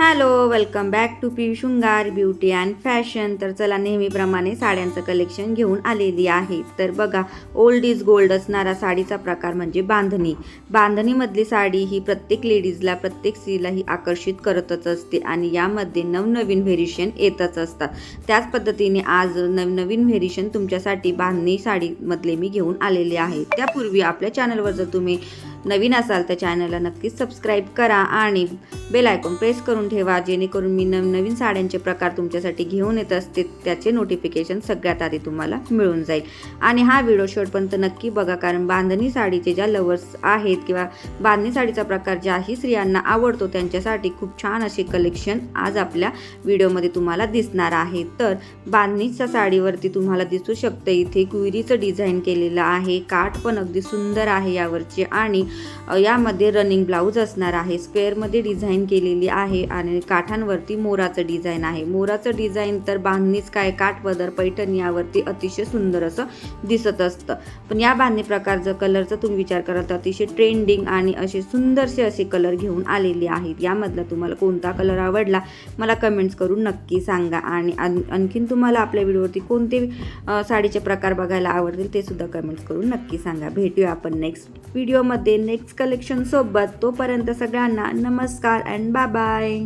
Hello welcome back to P Shringar beauty and fashion. तर चला नेहमीप्रमाणे साड्यांचं कलेक्शन घेऊन आलेली आहे. तर बघा ओल्ड इज गोल्ड असणारा साडीचा प्रकार म्हणजे बांधणी. बांधणीमधली साडी ही प्रत्येक लेडीजला प्रत्येक स्त्रीला ही आकर्षित करतच असते आणि यामध्ये नवनवीन व्हेरिएशन येतच असतात. त्याच पद्धतीने आज नवनवीन व्हेरिएशन तुमच्यासाठी बांधणी साडीमधले मी घेऊन आलेले आहे. त्यापूर्वी आपल्या चॅनलवर जर तुम्ही नवीन असाल तर चॅनलला नक्कीच सबस्क्राईब करा आणि बेल आयकॉन प्रेस करून ठेवा जेणेकरून मी नवनवीन साड्यांचे प्रकार तुमच्यासाठी घेऊन येत असते त्याचे नोटिफिकेशन सगळ्यात आधी तुम्हाला मिळून जाईल. आणि हा व्हिडिओ शेवटपर्यंत नक्की बघा कारण बांधणी साडीचे ज्या लवर्स आहेत किंवा बांधणी साडीचा प्रकार ज्याही स्त्रियांना आवडतो त्यांच्यासाठी खूप छान असे कलेक्शन आज आपल्या व्हिडिओमध्ये तुम्हाला दिसणार आहे. तर बांधणीच्या साडीवरती तुम्हाला दिसू शकतं इथे कुयरीचं डिझाईन केलेलं आहे काठ पण अगदी सुंदर आहे यावरचे आणि यामध्ये रनिंग ब्लाऊज असणार आहे स्क्वेअरमध्ये डिझाईन केलेली आहे आणि काठांवरती मोराचं डिझाईन आहे. मोराचं डिझाईन तर बांधणीच काय काठपदर पैठण यावरती अतिशय सुंदर असं दिसत असतं. पण या बांधणी प्रकारचं कलरचा तुम्ही विचार करा तर अतिशय ट्रेंडिंग आणि असे सुंदरसे असे कलर घेऊन आलेले आहेत. यामधला तुम्हाला कोणता कलर आवडला मला कमेंट्स करून नक्की सांगा. आणि आणखीन तुम्हाला आपल्या व्हिडिओवरती कोणते साडीचे प्रकार बघायला आवडतील ते सुद्धा कमेंट्स करून नक्की सांगा. भेटूया आपण नेक्स्ट व्हिडिओमध्ये नेक्स्ट कलेक्शन सोबत तोपर्यंत सगळ्यांना नमस्कार अँड बाय बाय